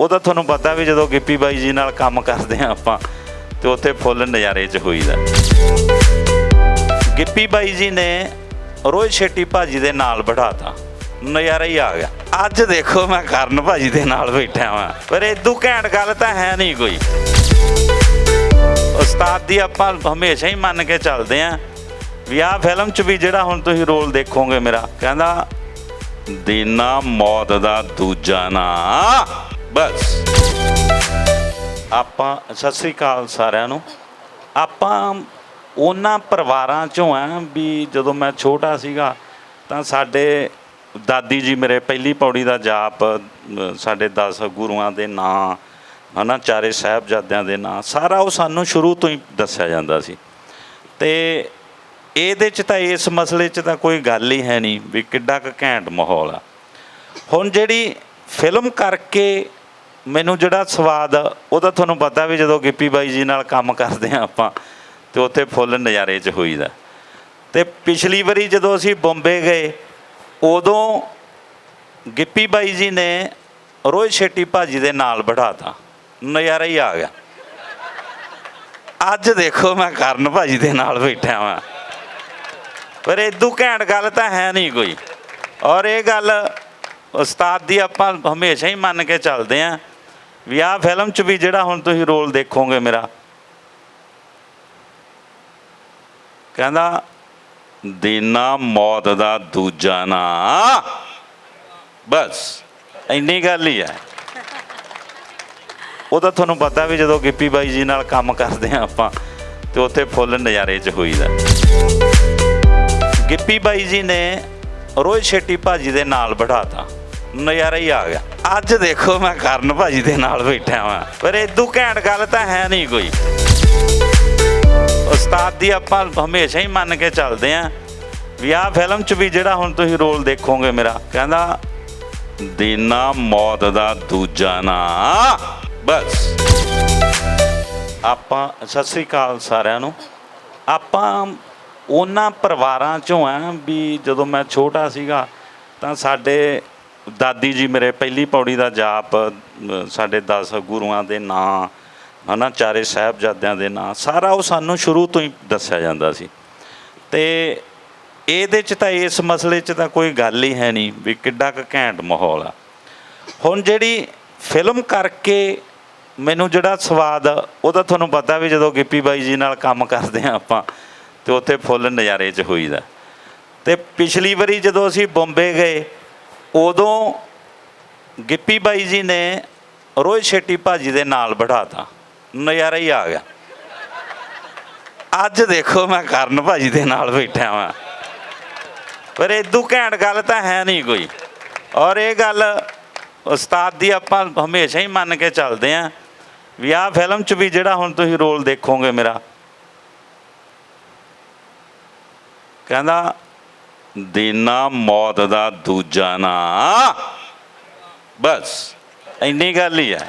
ਉਹ ਤਾਂ ਤੁਹਾਨੂੰ ਪਤਾ ਵੀ ਜਦੋਂ ਗਿੱਪੀ ਬਾਈ ਜੀ ਨਾਲ ਕੰਮ ਕਰਦੇ ਆ ਆਪਾਂ, ਤੇ ਉੱਥੇ ਫੁੱਲ ਨਜ਼ਾਰੇ 'ਚ ਹੋਈਦਾ। ਗਿੱਪੀ ਬਾਈ ਜੀ ਨੇ ਰੋਹਿਤ ਸ਼ੈਟੀ ਭਾਜੀ ਦੇ ਨਾਲ ਬਿਠਾਤਾ। ਨਜ਼ਾਰਾ ਹੀ ਆ ਗਿਆ। ਅੱਜ ਦੇਖੋ ਮੈਂ ਕਰਨ ਭਾਜੀ ਦੇ ਨਾਲ ਬੈਠਾ ਵਾਂ। ਪਰ ਇਦੋਂ ਘੈਂਟ ਗੱਲ ਤਾਂ ਹੈ ਨਹੀਂ ਕੋਈ। ਉਸਤਾਦ ਦੀ ਆਪਾਂ ਹਮੇਸ਼ਾ ਹੀ ਮੰਨ ਕੇ ਚੱਲਦੇ ਆਂ ਵੀ ਆਹ ਫਿਲਮ 'ਚ ਵੀ ਜਿਹੜਾ ਹੁਣ ਤੁਸੀਂ ਰੋਲ ਦੇਖੋਗੇ ਮੇਰਾ, ਕਹਿੰਦਾ, ਦੀਨਾ ਮੌਤ ਦਾ ਦੂਜਾ ਨਾਂ। ਬਸ। ਆਪਾਂ, ਸਤਿ ਸ੍ਰੀ ਅਕਾਲ ਸਾਰਿਆਂ ਨੂੰ। ਆਪਾਂ ਉਹਨਾਂ ਪਰਿਵਾਰਾਂ ਚੋਂ ਆ ਵੀ ਜਦੋਂ ਮੈਂ ਛੋਟਾ ਸੀਗਾ ਤਾਂ ਸਾਡੇ ਦਾਦੀ ਜੀ ਮੇਰੇ ਪਹਿਲੀ ਪੌੜੀ ਦਾ ਜਾਪ, ਸਾਡੇ 10 ਗੁਰੂਆਂ ਦੇ ਨਾਂ, ਹਨਾ, ਚਾਰੇ ਸਾਹਿਬਜ਼ਾਦਿਆਂ ਦੇ ਨਾਂ, ਸਾਰਾ ਉਹ ਸਾਨੂੰ ਸ਼ੁਰੂ ਤੋਂ ਹੀ ਦੱਸਿਆ ਜਾਂਦਾ ਸੀ। ਤੇ ਇਹਦੇ ਚ ਤਾਂ, ਇਸ ਮਸਲੇ ਚ ਤਾਂ ਕੋਈ ਗੱਲ ਹੀ ਹੈ ਨਹੀਂ ਵੀ ਕਿੱਡਾ ਕੁ ਘੈਂਟ ਮਾਹੌਲ ਆ। ਹੁਣ ਜਿਹੜੀ ਫਿਲਮ ਕਰਕੇ ਮੈਨੂੰ ਜਿਹੜਾ ਸਵਾਦ ਉਹ ਤਾਂ ਤੁਹਾਨੂੰ ਪਤਾ ਵੀ ਜਦੋਂ ਗਿੱਪੀ ਬਾਈ ਜੀ ਨਾਲ ਕੰਮ ਕਰਦੇ ਆ ਆਪਾਂ, ਤੇ ਉੱਥੇ ਫੁੱਲ ਨਜ਼ਾਰੇ 'ਚ ਹੋਈਦਾ। ਤੇ ਪਿਛਲੀ ਵਾਰੀ ਜਦੋਂ ਅਸੀਂ ਬੰਬੇ ਗਏ, ਉਦੋਂ ਗਿੱਪੀ ਬਾਈ ਜੀ ਨੇ ਰੋਹਿਤ ਸ਼ੈਟੀ ਭਾਜੀ ਦੇ ਨਾਲ ਬਿਠਾਤਾ। ਨਜ਼ਾਰਾ ਹੀ ਆ ਗਿਆ। ਅੱਜ ਦੇਖੋ ਮੈਂ ਕਰਨ ਭਾਜੀ ਦੇ ਨਾਲ ਬੈਠਾ ਵਾਂ। ਪਰ ਇਦੋਂ ਘੈਂਟ ਗੱਲ ਤਾਂ ਹੈ ਨਹੀਂ ਕੋਈ। ਔਰ ਇਹ ਗੱਲ ਉਸਤਾਦ ਦੀ ਆਪਾਂ ਹਮੇਸ਼ਾ ਹੀ ਮੰਨ ਕੇ ਚੱਲਦੇ ਆਂ ਵੀ ਆਹ ਫਿਲਮ 'ਚ ਵੀ ਜਿਹੜਾ ਹੁਣ ਤੁਸੀਂ ਰੋਲ ਦੇਖੋਗੇ ਮੇਰਾ। ਕਹਿੰਦਾ, ਦੇਨਾ ਮੌਤ ਦਾ ਦੂਜਾ ਨਾ। ਬਸ, ਇੰਨੀ ਗੱਲ ਹੀ ਹੈ। ਤਾਂ ਤੁਹਾਨੂੰ ਪਤਾ ਵੀ ਜਦੋਂ ਗਿੱਪੀ ਬਾਈ ਜੀ ਨਾਲ ਕੰਮ ਕਰਦੇ ਆ ਆਪਾਂ, ਤੇ ਉੱਥੇ ਫੁੱਲ ਨਜ਼ਾਰੇ 'ਚ ਹੋਈਦਾ। ਗਿੱਪੀ ਬਾਈ ਜੀ ਨੇ ਰੋਹਿਤ ਸ਼ੈਟੀ ਭਾਜੀ ਦੇ ਨਾਲ ਬਿਠਾਤਾ। ਨਜ਼ਾਰਾ ਹੀ ਆ ਗਿਆ। ਅੱਜ ਦੇਖੋ ਮੈਂ ਕਰਨ ਭਾਜੀ ਦੇ ਨਾਲ ਬੈਠਾ ਵਾਂ। ਪਰ ਇਦੋਂ ਘੈਂਟ ਗੱਲ ਤਾਂ ਹੈ ਨਹੀਂ ਕੋਈ। ਉਸਤਾਦ ਦੀ ਆਪਾਂ ਹਮੇਸ਼ਾ ਹੀ ਮੰਨ ਕੇ ਚੱਲਦੇ ਆਂ। ਵੀ ਆਹ ਫਿਲਮ 'ਚ ਵੀ ਜਿਹੜਾ ਹੁਣ ਤੁਸੀਂ ਰੋਲ ਦੇਖੋਗੇ ਮੇਰਾ, ਕਹਿੰਦਾ, ਦੇਨਾ ਮੌਤ ਦਾ ਦੂਜਾ ਨਾ। ਬਸ। ਆਪਾਂ, ਸਤਿ ਸ੍ਰੀ ਅਕਾਲ ਸਾਰਿਆਂ ਨੂੰ। ਆਪਾਂ ਉਹਨਾਂ ਪਰਿਵਾਰਾਂ ਚੋਂ ਆ ਵੀ ਜਦੋਂ ਮੈਂ ਛੋਟਾ ਸੀਗਾ ਤਾਂ ਸਾਡੇ ਦਾਦੀ ਜੀ ਮੇਰੇ ਪਹਿਲੀ ਪੌੜੀ ਦਾ ਜਾਪ ਸਾਡੇ 10 ਗੁਰੂਆਂ ਦੇ ਨਾਂ ਹਨਾ ਚਾਰੇ ਸਾਹਿਬਜ਼ਾਦਿਆਂ ਦੇ ਨਾਂ ਸਾਰਾ ਉਹ ਸਾਨੂੰ ਸ਼ੁਰੂ ਤੋਂ ਹੀ ਦੱਸਿਆ ਜਾਂਦਾ ਸੀ। ਤੇ ਇਹਦੇ ਚ ਤਾਂ ਇਸ ਮਸਲੇ 'ਚ ਤਾਂ ਕੋਈ ਗੱਲ ਹੀ ਹੈ ਨਹੀਂ ਵੀ ਕਿੱਡਾ ਕੁ ਘੈਂਟ ਮਾਹੌਲ ਆ। ਹੁਣ ਜਿਹੜੀ ਫਿਲਮ ਕਰਕੇ ਮੈਨੂੰ ਜਿਹੜਾ ਸਵਾਦ ਆ, ਉਹਦਾ ਤੁਹਾਨੂੰ ਪਤਾ ਵੀ ਜਦੋਂ ਗਿੱਪੀ ਬਾਈ ਜੀ ਨਾਲ ਕੰਮ ਕਰਦੇ ਆ ਆਪਾਂ ਤੇ ਉੱਥੇ ਫੁੱਲ ਨਜ਼ਾਰੇ 'ਚ ਹੋਈਦਾ। ਤੇ ਪਿਛਲੀ ਵਾਰੀ ਜਦੋਂ ਅਸੀਂ ਬੰਬੇ ਗਏ ਉਦੋਂ ਗਿੱਪੀ ਬਾਈ ਜੀ ਨੇ ਰੋਹਿਤ ਸ਼ੈਟੀ ਭਾਜੀ ਦੇ ਨਾਲ ਬਿਠਾਤਾ। ਨਜ਼ਾਰਾ ਹੀ ਆ ਗਿਆ। ਅੱਜ ਦੇਖੋ ਮੈਂ ਕਰਨ ਭਾਜੀ ਦੇ ਨਾਲ ਬੈਠਾ ਵਾਂ। ਪਰ ਇਦੋਂ ਘੈਂਟ ਗੱਲ ਤਾਂ ਹੈ ਨਹੀਂ ਕੋਈ। ਔਰ ਇਹ ਗੱਲ ਉਸਤਾਦ ਦੀ ਆਪਾਂ ਹਮੇਸ਼ਾ ਹੀ ਮੰਨ ਕੇ ਚੱਲਦੇ ਆਂ ਵੀ ਆਹ ਫਿਲਮ 'ਚ ਵੀ ਜਿਹੜਾ ਹੁਣ ਤੁਸੀਂ ਰੋਲ ਦੇਖੋਗੇ ਮੇਰਾ। ਕਹਿੰਦਾ ਦੇਨਾ ਮੌਤ ਦਾ ਦੂਜਾ ਨਾਂ। ਬਸ ਇੰਨੀ ਗੱਲ ਹੀ ਹੈ।